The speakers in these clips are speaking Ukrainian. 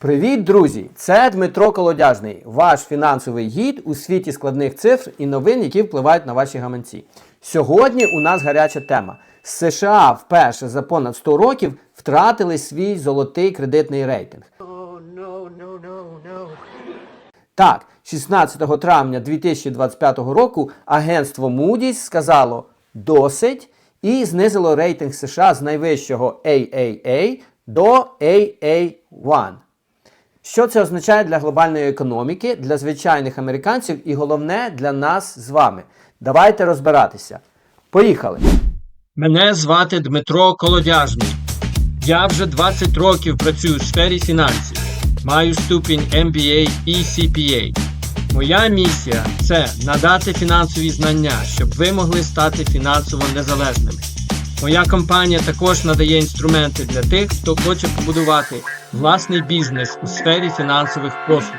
Привіт, друзі! Це Дмитро Колодяжний, ваш фінансовий гід у світі складних цифр і новин, які впливають на ваші гаманці. Сьогодні у нас гаряча тема. США вперше за понад 100 років втратили свій золотий кредитний рейтинг. Oh, no, no, no, no. Так, 16 травня 2025 року агентство Moody's сказало досить і знизило рейтинг США з найвищого AAA до AA1. Що це означає для глобальної економіки, для звичайних американців і головне для нас з вами? Давайте розбиратися. Поїхали! Мене звати Дмитро Колодяжний. Я вже 20 років працюю у сфері фінансів. Маю ступінь MBA і CPA. Моя місія це надати фінансові знання, щоб ви могли стати фінансово незалежними. Моя компанія також надає інструменти для тих, хто хоче побудувати власний бізнес у сфері фінансових послуг.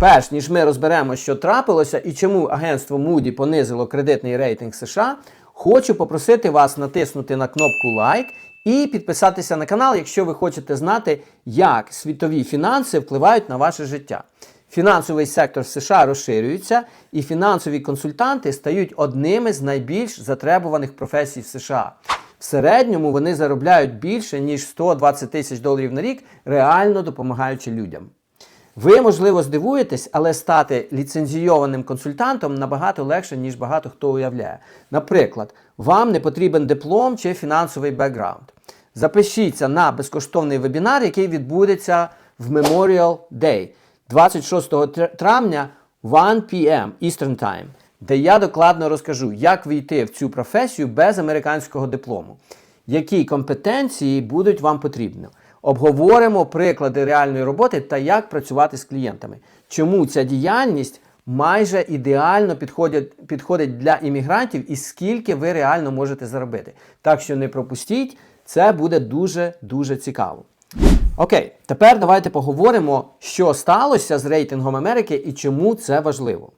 Перш ніж ми розберемо, що трапилося і чому агентство Moody понизило кредитний рейтинг США, хочу попросити вас натиснути на кнопку лайк і підписатися на канал, якщо ви хочете знати, як світові фінанси впливають на ваше життя. Фінансовий сектор США розширюється, і фінансові консультанти стають одними з найбільш затребуваних професій в США. В середньому вони заробляють більше ніж 120 тисяч доларів на рік, реально допомагаючи людям. Ви, можливо, здивуєтесь, але стати ліцензійованим консультантом набагато легше, ніж багато хто уявляє. Наприклад, вам не потрібен диплом чи фінансовий бекграунд. Запишіться на безкоштовний вебінар, який відбудеться в Memorial Day 26 травня 1 p.m. Eastern Time, де я докладно розкажу, як війти в цю професію без американського диплому, які компетенції будуть вам потрібні. Обговоримо приклади реальної роботи та як працювати з клієнтами. Чому ця діяльність майже ідеально підходить, підходить для іммігрантів і скільки ви реально можете заробити. Так що не пропустіть, це буде дуже-дуже цікаво. Окей, тепер давайте поговоримо, що сталося з рейтингом Америки і чому це важливо.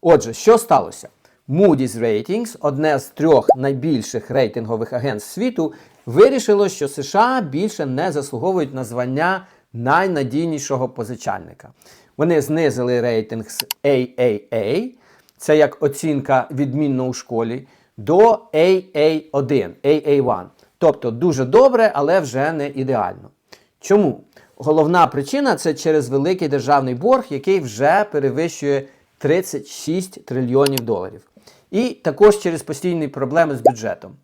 Отже, що сталося? Moody's Ratings, одне з трьох найбільших рейтингових агентств світу, вирішило, що США більше не заслуговують на звання найнадійнішого позичальника. Вони знизили рейтинг з AAA, це як оцінка відмінно у школі, до AA1, AA1. Тобто дуже добре, але вже не ідеально. Чому? Головна причина це через великий державний борг, який вже перевищує 36 трильйонів доларів. І також через постійні проблеми з бюджетом.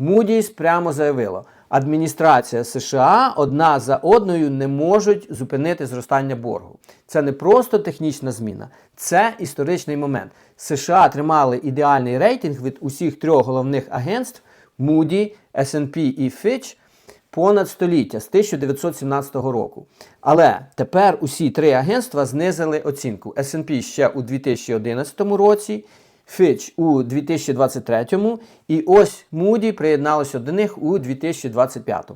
Moody's прямо заявило, адміністрація США одна за одною не можуть зупинити зростання боргу. Це не просто технічна зміна, це історичний момент. США тримали ідеальний рейтинг від усіх трьох головних агентств Moody, S&P і Fitch понад століття з 1917 року. Але тепер усі три агентства знизили оцінку. S&P ще у 2011 році, Fitch у 2023 і ось Moody приєдналося до них у 2025.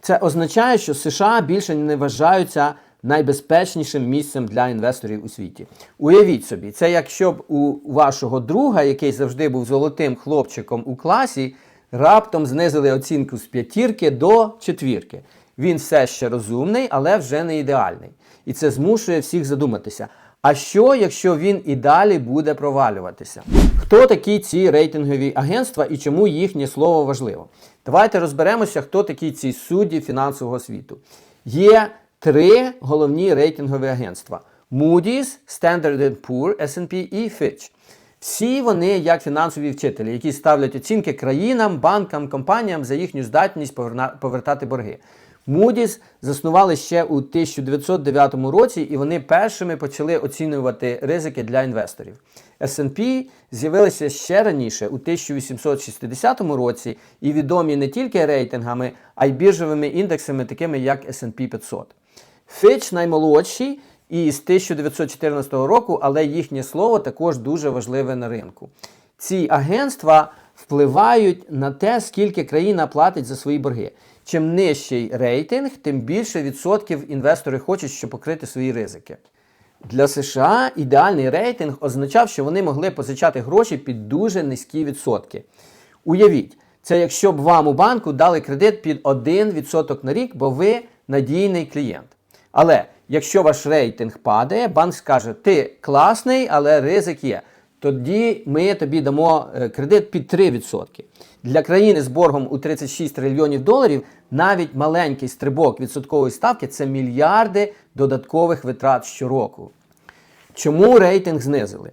Це означає, що США більше не вважаються найбезпечнішим місцем для інвесторів у світі. Уявіть собі, це якщо б у вашого друга, який завжди був золотим хлопчиком у класі, раптом знизили оцінку з п'ятірки до четвірки. Він все ще розумний, але вже не ідеальний. І це змушує всіх задуматися. А що, якщо він і далі буде провалюватися? Хто такі ці рейтингові агентства і чому їхнє слово важливо? Давайте розберемося, хто такі ці судді фінансового світу. Є три головні рейтингові агентства: Moody's, Standard Poor, S&P і Fitch. Всі вони як фінансові вчителі, які ставлять оцінки країнам, банкам, компаніям за їхню здатність повертати борги. Moody's заснували ще у 1909 році, і вони першими почали оцінювати ризики для інвесторів. S&P з'явилися ще раніше, у 1860 році, і відомі не тільки рейтингами, а й біржовими індексами, такими як S&P 500. Fitch наймолодші і з 1914 року, але їхнє слово також дуже важливе на ринку. Ці агентства впливають на те, скільки країна платить за свої борги. Чим нижчий рейтинг, тим більше відсотків інвестори хочуть, щоб покрити свої ризики. Для США ідеальний рейтинг означав, що вони могли позичати гроші під дуже низькі відсотки. Уявіть, це якщо б вам у банку дали кредит під 1% на рік, бо ви надійний клієнт. Але Якщо ваш рейтинг падає, банк скаже, ти класний, але ризик є. Тоді ми тобі дамо е, кредит під 3%. Для країни з боргом у 36 трильйонів доларів навіть маленький стрибок відсоткової ставки це мільярди додаткових витрат щороку. Чому рейтинг знизили?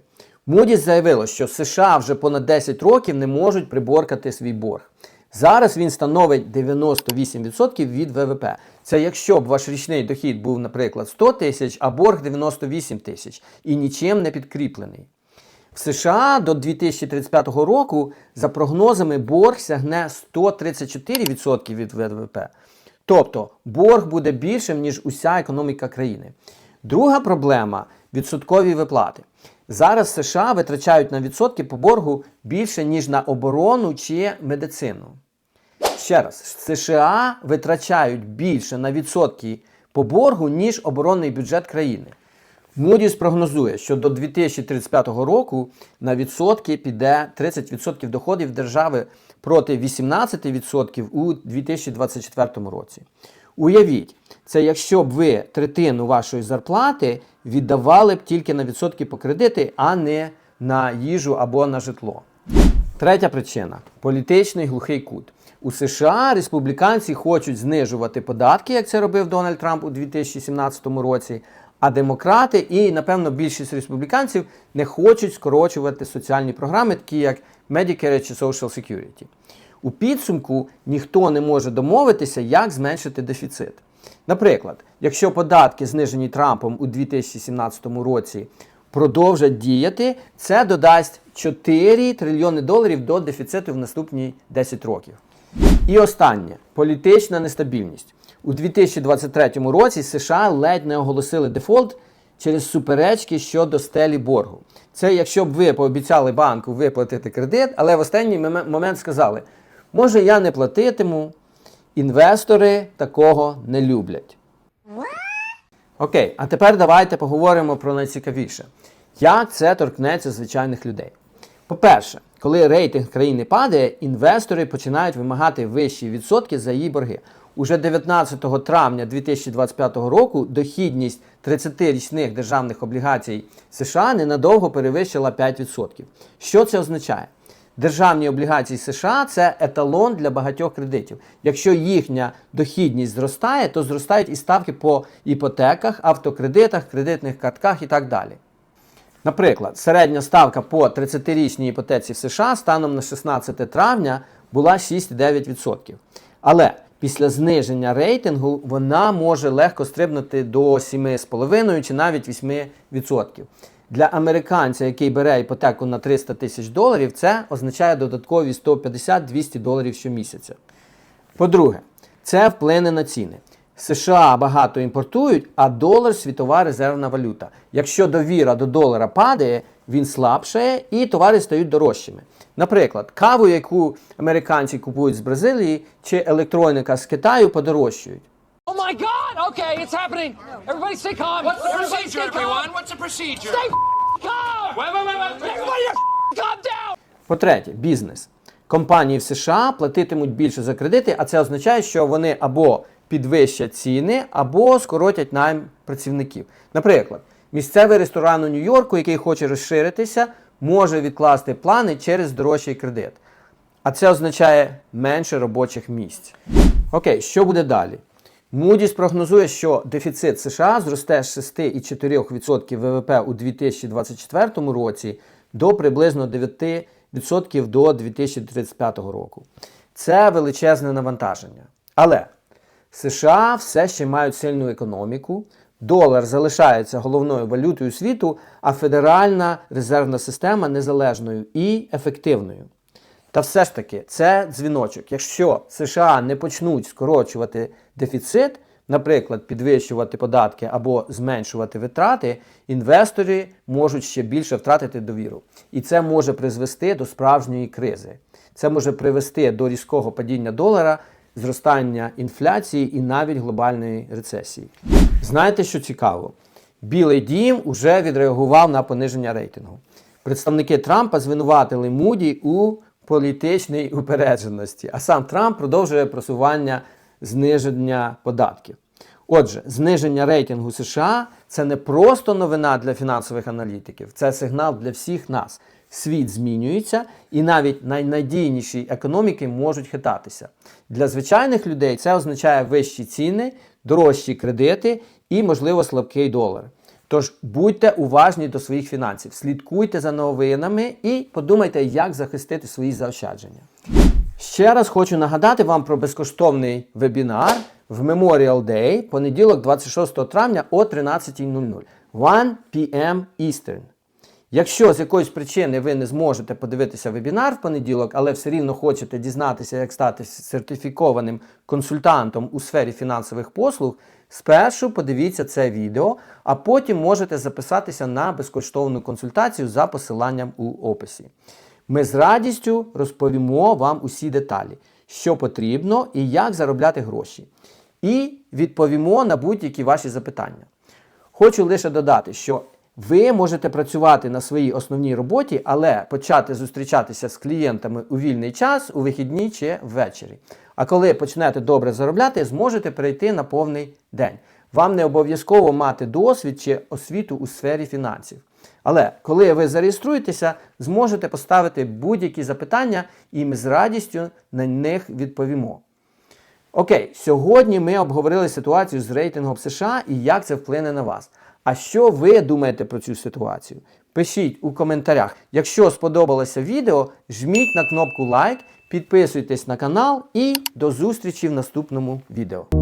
Moody's заявило, що США вже понад 10 років не можуть приборкати свій борг. Зараз він становить 98% від ВВП. Це якщо б ваш річний дохід був, наприклад, 100 тисяч, а борг 98 тисяч і нічим не підкріплений. В США до 2035 року, за прогнозами, борг сягне 134% від ВВП. Тобто борг буде більшим, ніж уся економіка країни. Друга проблема відсоткові виплати. Зараз США витрачають на відсотки по боргу більше, ніж на оборону чи медицину. Ще раз, США витрачають більше на відсотки по боргу, ніж оборонний бюджет країни. Moody's прогнозує, що до 2035 року на відсотки піде 30% доходів держави проти 18% у 2024 році. Уявіть, це якщо б ви третину вашої зарплати віддавали б тільки на відсотки по кредити, а не на їжу або на житло. Третя причина політичний глухий кут. У США республіканці хочуть знижувати податки, як це робив Дональд Трамп у 2017 році. А демократи і, напевно, більшість республіканців не хочуть скорочувати соціальні програми, такі як Medicare чи Social Security. У підсумку ніхто не може домовитися, як зменшити дефіцит. Наприклад, якщо податки, знижені Трампом у 2017 році, продовжать діяти, це додасть 4 трильйони доларів до дефіциту в наступні 10 років. І останнє політична нестабільність. У 2023 році США ледь не оголосили дефолт через суперечки щодо стелі боргу. Це якщо б ви пообіцяли банку виплатити кредит, але в останній момент сказали, може я не платитиму, інвестори такого не люблять. Окей, а тепер давайте поговоримо про найцікавіше. Як це торкнеться звичайних людей? По-перше, коли рейтинг країни падає, інвестори починають вимагати вищі відсотки за її борги. Уже 19 травня 2025 року дохідність 30-річних державних облігацій США ненадовго перевищила 5%. Що це означає? Державні облігації США це еталон для багатьох кредитів. Якщо їхня дохідність зростає, то зростають і ставки по іпотеках, автокредитах, кредитних картках і так далі. Наприклад, середня ставка по 30-річній іпотеці в США станом на 16 травня була 6,9%. Але після зниження рейтингу вона може легко стрибнути до 7,5% чи навіть 8%. Для американця, який бере іпотеку на 300 тисяч доларів, це означає додаткові 150-200 доларів щомісяця. По-друге, це вплине на ціни. США багато імпортують, а долар світова резервна валюта. Якщо довіра до долара падає, він слабшає і товари стають дорожчими. Наприклад, каву, яку американці купують з Бразилії, чи електроніка з Китаю подорожчають. Okay, it's happening! Everybody stay calm! What's the Everybody procedure, stay everyone? What's the procedure? Stay calm! Wait, wait, wait, wait. Everybody calm down! По-третє, бізнес. Компанії в США платитимуть більше за кредити, а це означає, що вони або підвищать ціни, або скоротять найм працівників. Наприклад, місцевий ресторан у Нью-Йорку, який хоче розширитися, може відкласти плани через дорожчий кредит. А це означає менше робочих місць. Окей, що буде далі? Moody's прогнозує, що дефіцит США зросте з 6,4% ВВП у 2024 році до приблизно 9% до 2035 року. Це величезне навантаження. Але США все ще мають сильну економіку, долар залишається головною валютою світу, а Федеральна резервна система незалежною і ефективною. Та все ж таки, це дзвіночок. Якщо США не почнуть скорочувати дефіцит, наприклад, підвищувати податки або зменшувати витрати, інвестори можуть ще більше втратити довіру. І це може призвести до справжньої кризи. Це може привести до різкого падіння долара, зростання інфляції і навіть глобальної рецесії. Знаєте, що цікаво? Білий дім уже відреагував на пониження рейтингу. Представники Трампа звинуватили Муді у політичній упередженості, а сам Трамп продовжує просування зниження податків. Отже, зниження рейтингу США це не просто новина для фінансових аналітиків, це сигнал для всіх нас. Світ змінюється, і навіть найнадійніші економіки можуть хитатися. Для звичайних людей це означає вищі ціни, дорожчі кредити і, можливо, слабкий долар. Тож будьте уважні до своїх фінансів, слідкуйте за новинами і подумайте, як захистити свої заощадження. Ще раз хочу нагадати вам про безкоштовний вебінар в Memorial Day, понеділок, 26 травня о 13.00. 1 p.m. Eastern. Якщо з якоїсь причини ви не зможете подивитися вебінар в понеділок, але все рівно хочете дізнатися, як стати сертифікованим консультантом у сфері фінансових послуг, спершу подивіться це відео, а потім можете записатися на безкоштовну консультацію за посиланням у описі. Ми з радістю розповімо вам усі деталі, що потрібно і як заробляти гроші. І відповімо на будь-які ваші запитання. Хочу лише додати, що ви можете працювати на своїй основній роботі, але почати зустрічатися з клієнтами у вільний час, у вихідні чи ввечері. А коли почнете добре заробляти, зможете перейти на повний день. Вам не обов'язково мати досвід чи освіту у сфері фінансів. Але коли ви зареєструєтеся, зможете поставити будь-які запитання, і ми з радістю на них відповімо. Окей, сьогодні ми обговорили ситуацію з рейтингом США і як це вплине на вас. А що ви думаєте про цю ситуацію? Пишіть у коментарях. Якщо сподобалося відео, жміть на кнопку лайк, підписуйтесь на канал і до зустрічі в наступному відео.